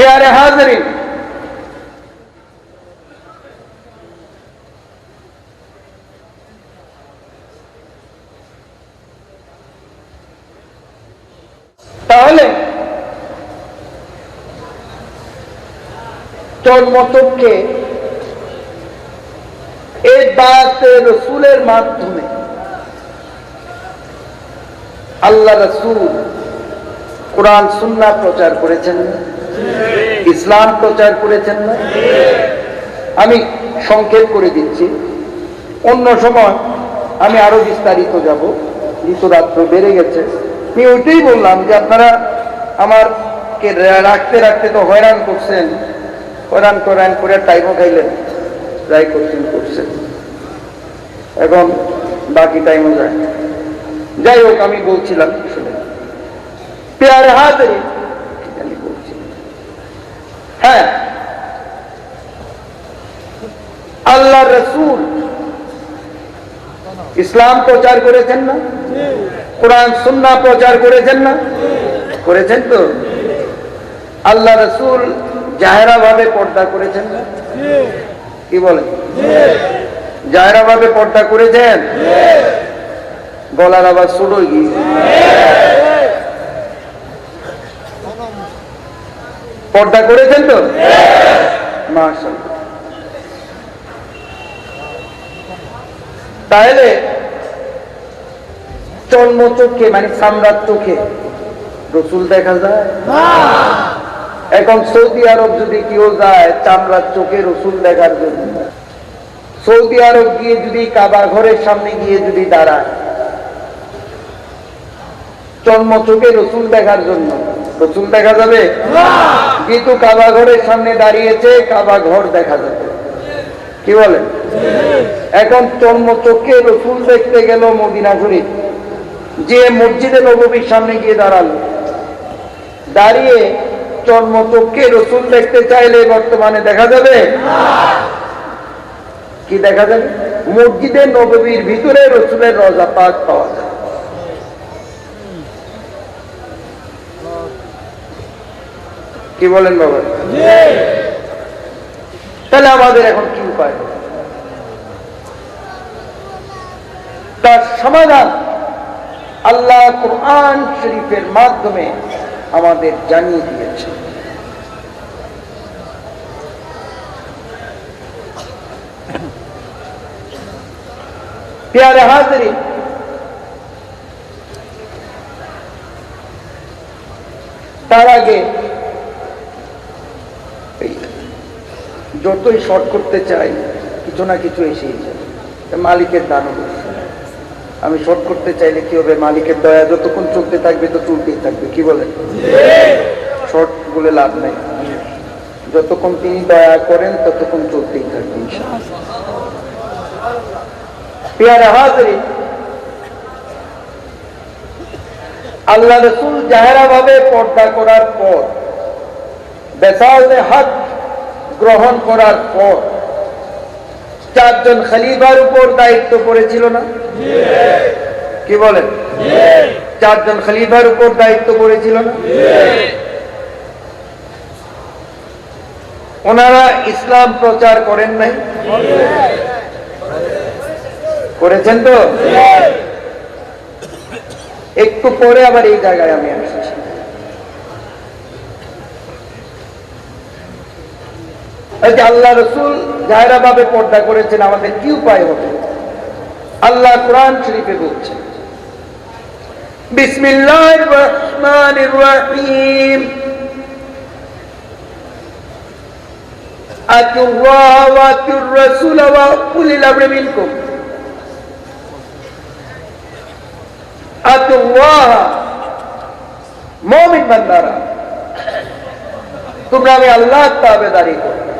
পেয়ারে হাজরিন তাহলে তোর মতকে এই বায়াতে রসুলের মাধ্যমে আল্লাহ রসুল কোরআন সুন্না প্রচার করেছেন? ইসলাম প্রচার করেছেন না? আমি সংক্ষেপ করে দিচ্ছি। অন্য সময় আমি আরও বিস্তারিত যাব। ঋতুরাত্র বেড়ে গেছে। আমি ওইটাই বললাম যে আপনারা আমারকে রাখতে রাখতে তো হয়রান করছেন। হয়রান করান করে টাইমও খাইলেন। যাই করছেন করছেন। এখন বাকি টাইমও যায়। যাই হোক, আমি বলছিলাম শুনে। পেয়ারে বলছি হ্যাঁ। আল্লাহ রসুল। ইসলাম প্রচার করেছেন না? কোরআন সুন্না প্রচার করেছেন না? করেছেন তো? আল্লাহ রসুল জাহেরা ভাবে পর্দা করেছেন না? কি বলেন? জাহেরা ভাবে পর্দা করেছেন? গলার আবার ছোট গিয়ে পর্দা করেছেন তো? তাহলে জন্ম চোখে মানে সাম্রাট চোখে রসুল দেখা যায়? এখন সৌদি আরব যদি কেউ যায় চামড়ার চোখে রসুল দেখার জন্য। সৌদি আরব গিয়ে যদি কাবা ঘরের সামনে গিয়ে যদি দাঁড়ায় জন্ম চোখে রসুল দেখার জন্য। রসুল দেখা যাবে? কিন্তু কাবা ঘরের সামনে দাঁড়িয়েছে কাবা ঘর দেখা যাবে। কি বলেন? এখন জন্ম চোখে রসুল দেখতে গেল মদিনা শরীফ যে মসজিদে নবীর সামনে গিয়ে দাঁড়াল। দাঁড়িয়ে চোখে রসুল দেখতে চাইলে বর্তমানে দেখা যাবে? কি দেখা যাবে? মসজিদে নবীর ভিতরে রসুলের রজা পাক পাওয়া যায় কি বলেন বাবা? তাহলে আমাদের এখন কি উপায়? তার সমাধান আল্লাহ কোরআন শরীফের মাধ্যমে আমাদের জানিয়ে দিয়েছে। প্যারে হাজরি তার আগে এই যতই শর্ট করতে চাই, কিছু না কিছু এসেই যাবে মালিকের দান আমি শর্ট করতে চাইলে কি হবে? মালিকের দয়া যতক্ষণ চলতে থাকবে তো চলতেই থাকবে, কি বলে শর্ট বলে লাভ নাই। যতক্ষণ তিনি দয়া করেন, ততক্ষণ চলতেই থাকবে আল্লাহ রসুল জাহেরা ভাবে পর্দা করার পর বেসালে হক গ্রহণ করার পর চারজন খালিফার উপর দায়িত্ব পড়েছিল না? কি বলেন? চারজন খলিফার উপর দায়িত্ব পড়েছিল না? ওনারা ইসলাম প্রচার করেন নাই? করেছেন তো? একটু পরে আবার এই জায়গায় আমি আসছি এই যে আল্লাহ রসুল জাহেরাভাবে পর্দা করেছেন, আমাদের কি উপায় হবে? আল্লাহ কোরআন শরীফে বলছেন ওয়া আল্লাহ তোমরা আমি আল্লাহ তাবেদারি করো।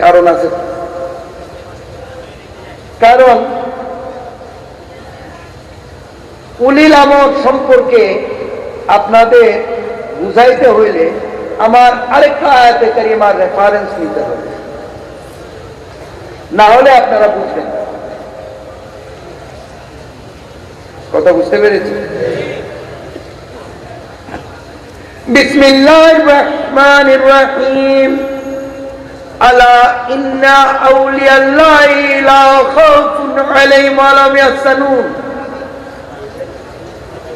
কারণ আছে। কারণ উলিল আমদ সম্পর্কে আপনাদের বুঝাইতে হইলে আমার আরেকটা আয়াতে কারিমার রেফারেন্স নিতে হবে। না হলে আপনারা বুঝবেন কথা বুঝতে পেরেছি বিসমিল্লাহ রহমান রহিম। ألا إن أولياء الله لا خوف عليهم ولا هم يحزنون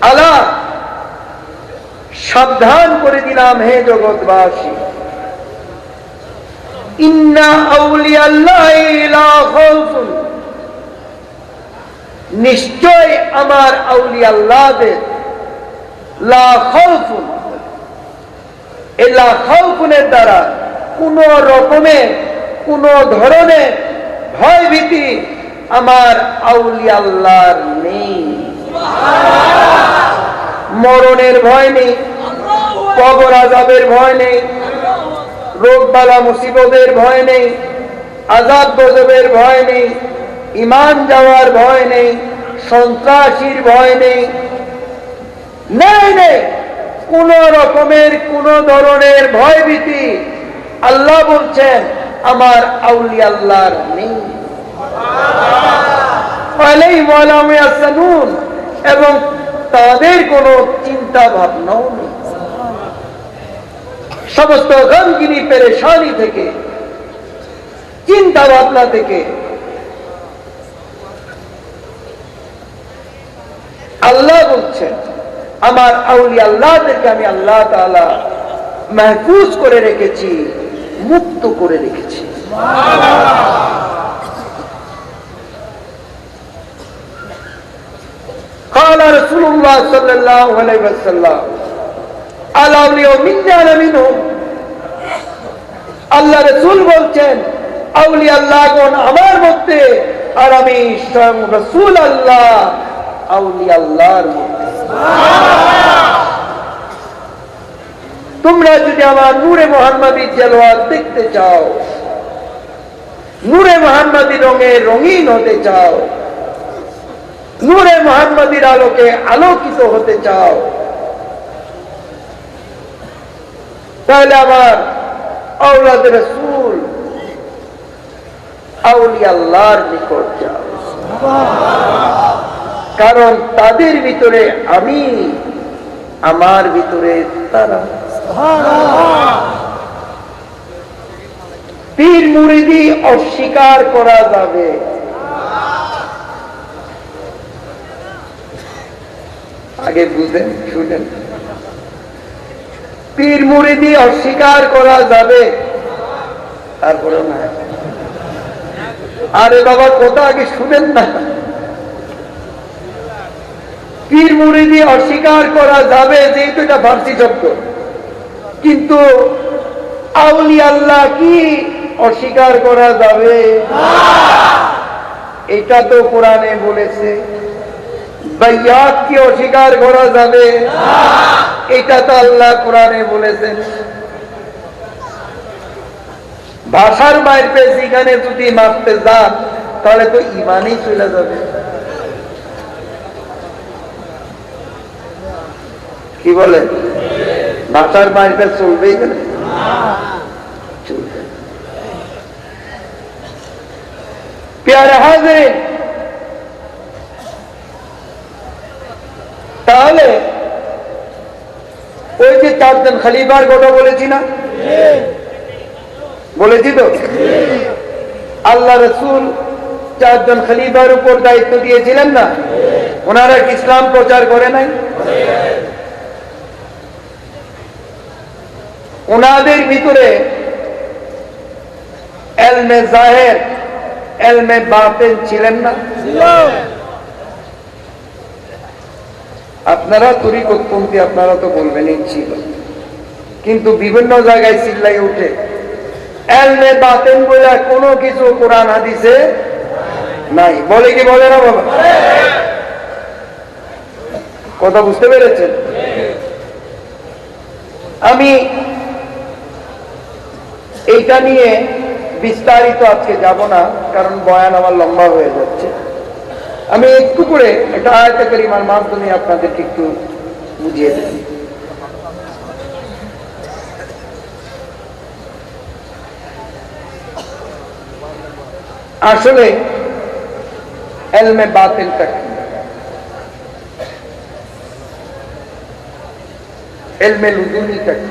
আলা সাবধান করে দিলাম হে জগৎবাসী ইন্না আউলিয়াল্লাহি লা খাউফুন নিশ্চয় আমার আউলিয়াল্লাহদের লা খাউফুন এই লা খাউফুনের দ্বারা কোন রকমের কোন ধরনের ভয় ভীতি আমার আউলিয়াল্লাহর নেই। মরণের ভয় নেই, কবর আজাবের ভয় নেই রোগ বালা মুসিবতের ভয় নেই আজাব গজবের ভয় নেই, ইমান যাওয়ার ভয় নেই, সন্ত্রাসীর ভয় নেই নেই নেই। কোন রকমের, কোন ধরনের ভয় ভীতি আল্লাহ বলছেন, আমার আউলি আল্লাহর নেই। এবং তাদের কোনো চিন্তা ভাবনাও নেই। সমস্ত গমগিনি পেরেশানি থেকে চিন্তা ভাবনা থেকে আল্লাহ বলছেন, আমার আউলি আল্লাহদেরকে আমি আল্লাহ তাআলা মাহফুজ করে রেখেছি। মুক্ত করে রেখেছি قال رسول الله صلى الله عليه وسلم আলাউলিও মিন্নান মিনহুম আল্লাহ রাসূল বলছেন আউলি আল্লাহগণ আমার মধ্যে আর আমি স্বয়ং রাসূল আল্লাহ আউলি আল্লাহর মধ্যে তোমরা যদি আমার নূরে মোহাম্মদী জলওয়াত দেখতে চাও, নূরে মোহাম্মদী রঙে রঙিন হতে চাও, নূরে মোহাম্মদীর আলোকে আলোকিত হতে চাও, তাহলে আমার আউলাদ রসুল আউলি আল্লাহর নিকট যাও। কারণ তাদের ভিতরে আমি, আমার ভিতরে তারা পীর মুরিদি অস্বীকার করা যাবে। আগে বুঝেন, শুনেন। পীর মুরিদি অস্বীকার করা যাবে। তারপরে না। আরে বাবা, কথা আগে শুনেন না। পীর মুরিদি অস্বীকার করা যাবে, যেহেতু এটা ফার্সি শব্দ। কিন্তু আউলি আল্লাহ কি অস্বীকার করা যাবে? এটা তো কোরআনে বলেছে। অস্বীকার করা যাবে? এটা তো আল্লাহ কোরআনে বলেছেন। ভাষার পেয়ে সেখানে যদি মারতে যান, তাহলে তো ইমানই চলে যাবে। কি বলে? ভাষার মায়ের চলবেই পেয়ারে হাজির তাহলে ওই যে চারজন খালিফার কথা বলেছি না? বলেছি তো? আল্লাহ রসুল চারজন খালিবার উপর দায়িত্ব দিয়েছিলেন না? ওনারা ইসলাম প্রচার করে নাই? ওনাদের ভিতরে এলমে জাহের, এলমে বাতেন ছিলেন না? আপনারা তরিকতপন্থী, আপনারা তো বলবেনই ছিল। কিন্তু বিভিন্ন জায়গায় চিল্লাই উঠে, এলমে বাতেন বলে কোনো কিছু কোরআন, হাদিসে নাই। বলে কি, বলে না বাবা? কথা বুঝতে পেরেছেন? আমি এইটা নিয়ে বিস্তারিত আজকে যাব না, কারণ বয়ান আমার লম্বা হয়ে যাচ্ছে। আমি একটু করে এটা আয়তা করিমার মাধ্যমে আপনাদেরকে একটু বুঝিয়ে দেব আসলে এলমে বাতিলটা কি? এলমে লুদুনিটা কি?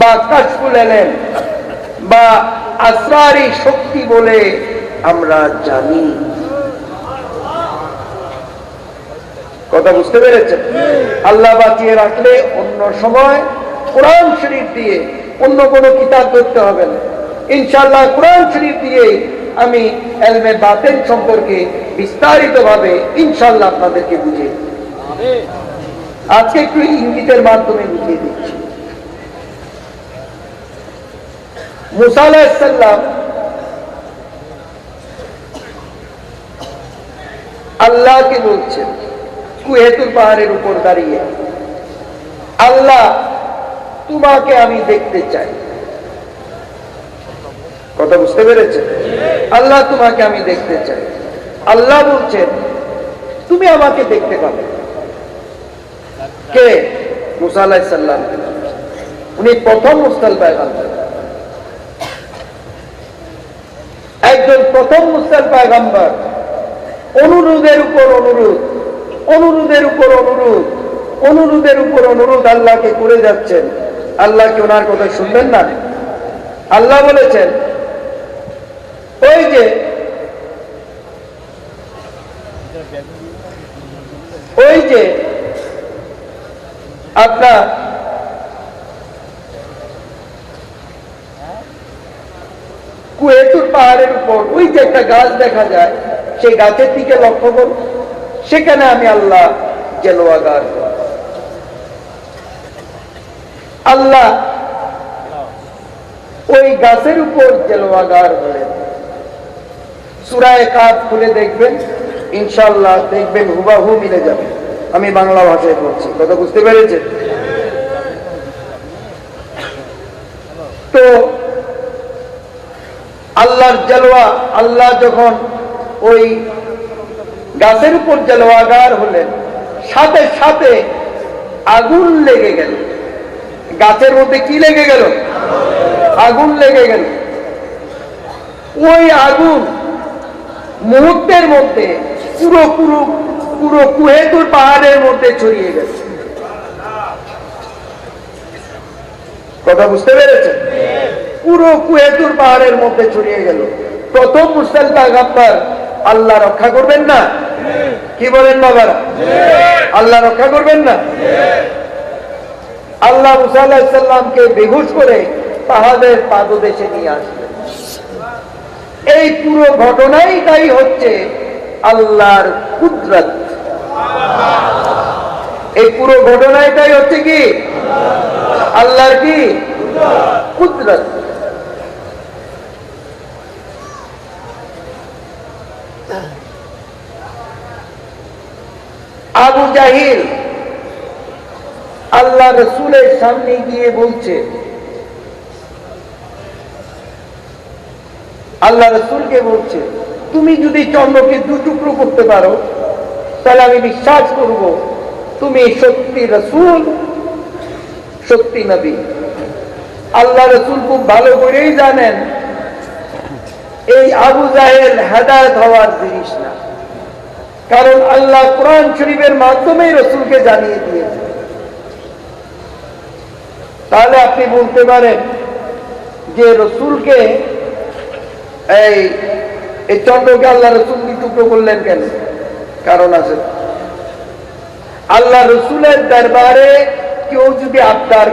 বা কাশফুল এলেম বা আসরারি শক্তি বলে আমরা জানি। কথা বুঝতে পেরেছেন? আল্লাহ বাঁচিয়ে রাখলে অন্য সময় কোরআন শরীফ দিয়ে অন্য কোনো কিতাব ধরতে হবে না। ইনশাল্লাহ কোরআন শরীফ দিয়ে আমি এলমে বাতেন সম্পর্কে বিস্তারিত ভাবে ইনশাল্লাহ আপনাদেরকে বুঝিয়ে আজকে একটু ইঙ্গিতের মাধ্যমে বুঝিয়ে দিচ্ছি। মুসা আল্লাহকে বলছেন কুহেতুর পাহাড়ের উপর দাঁড়িয়ে, আল্লাহ তোমাকে আমি দেখতে চাই। কথা বুঝতে পেরেছেন? আল্লাহ তোমাকে আমি দেখতে চাই। আল্লাহ বলছেন, তুমি আমাকে দেখতে পাবে। কে? মুসা আলাহিসাল্লাম উনি প্রথম মুস্তাল পায়গাম্বার। একজন প্রথম মুসলাম পায়গাম্বার। অনুরোধের উপর অনুরোধ, অনুরোধের উপর অনুরোধ, অনুরোধের উপর অনুরোধ আল্লাহকে করে যাচ্ছেন। আল্লাহ কি ওনার কথা শুনবেন না? আল্লাহ বলেছেন, ওই যে ওই যে আপনার কুয়েতুর পাহাড়ের উপর, ওই যে একটা গাছ দেখা যায়, সেই গাছের দিকে লক্ষ্য করুন। সেখানে আমি আল্লাহ জেলোয়াগার। আল্লাহ ওই গাছের উপর জেলোয়াগার হলেন সুরায় কাপ খুলে দেখবেন ইনশাল্লাহ দেখবেন হুবাহু মিলে যাবে। আমি বাংলা ভাষায় বলছি, কথা বুঝতে পেরেছেন? তো আল্লাহর জলওয়া আল্লাহ যখন ওই গাছের উপর জলওয়াগার হলেন, সাথে সাথে আগুন লেগে গেল। গাছের মধ্যে কি লেগে গেল? আগুন লেগে গেল। ওই আগুন মুহূর্তের মধ্যে পুরো পুরো পুরো কুহেতুর পাহাড়ের মধ্যে ছড়িয়ে গেল। কথা বুঝতে পেরেছেন? পুরো কুয়েতুর পাহাড়ের মধ্যে ছড়িয়ে গেল। প্রথম মুসল পাগাম্বার আল্লাহ রক্ষা করবেন না? কি বলেন বাবারা? আল্লাহ রক্ষা করবেন না? আল্লাহ মুসাল্লাহামকে বেহুশ করে পাহাড়ের পাদদেশে নিয়ে আসবেন এই পুরো ঘটনাই তাই হচ্ছে আল্লাহর কুদরত। এই পুরো ঘটনাটাই হচ্ছে কি? আল্লাহর কি? কুদরত। আবু জাহিল আল্লাহ রসুলের সামনে গিয়ে বলছে, আল্লাহ রসুলকে বলছে, তুমি যদি চন্দ্রকে দু টুকরো করতে পারো, তাহলে আমি বিশ্বাস করব তুমি সত্যি রসুল, সত্যি নবী। আল্লাহ রসুল খুব ভালো করেই জানেন এই আবু জাহেল হেদায়ত হওয়ার জিনিস না। কারণ আল্লাহ কোরআন শরীফের মাধ্যমে রসুলকে জানিয়ে দিয়েছে। তাহলে আপনি বলতে পারেন যে রসুলকে এই এই চন্দ্রকে আল্লাহ রসুল টুকরো করলেন কেন? কারণ আছে। আল্লাহ রসুলের দরবারে কেউ যদি আবদার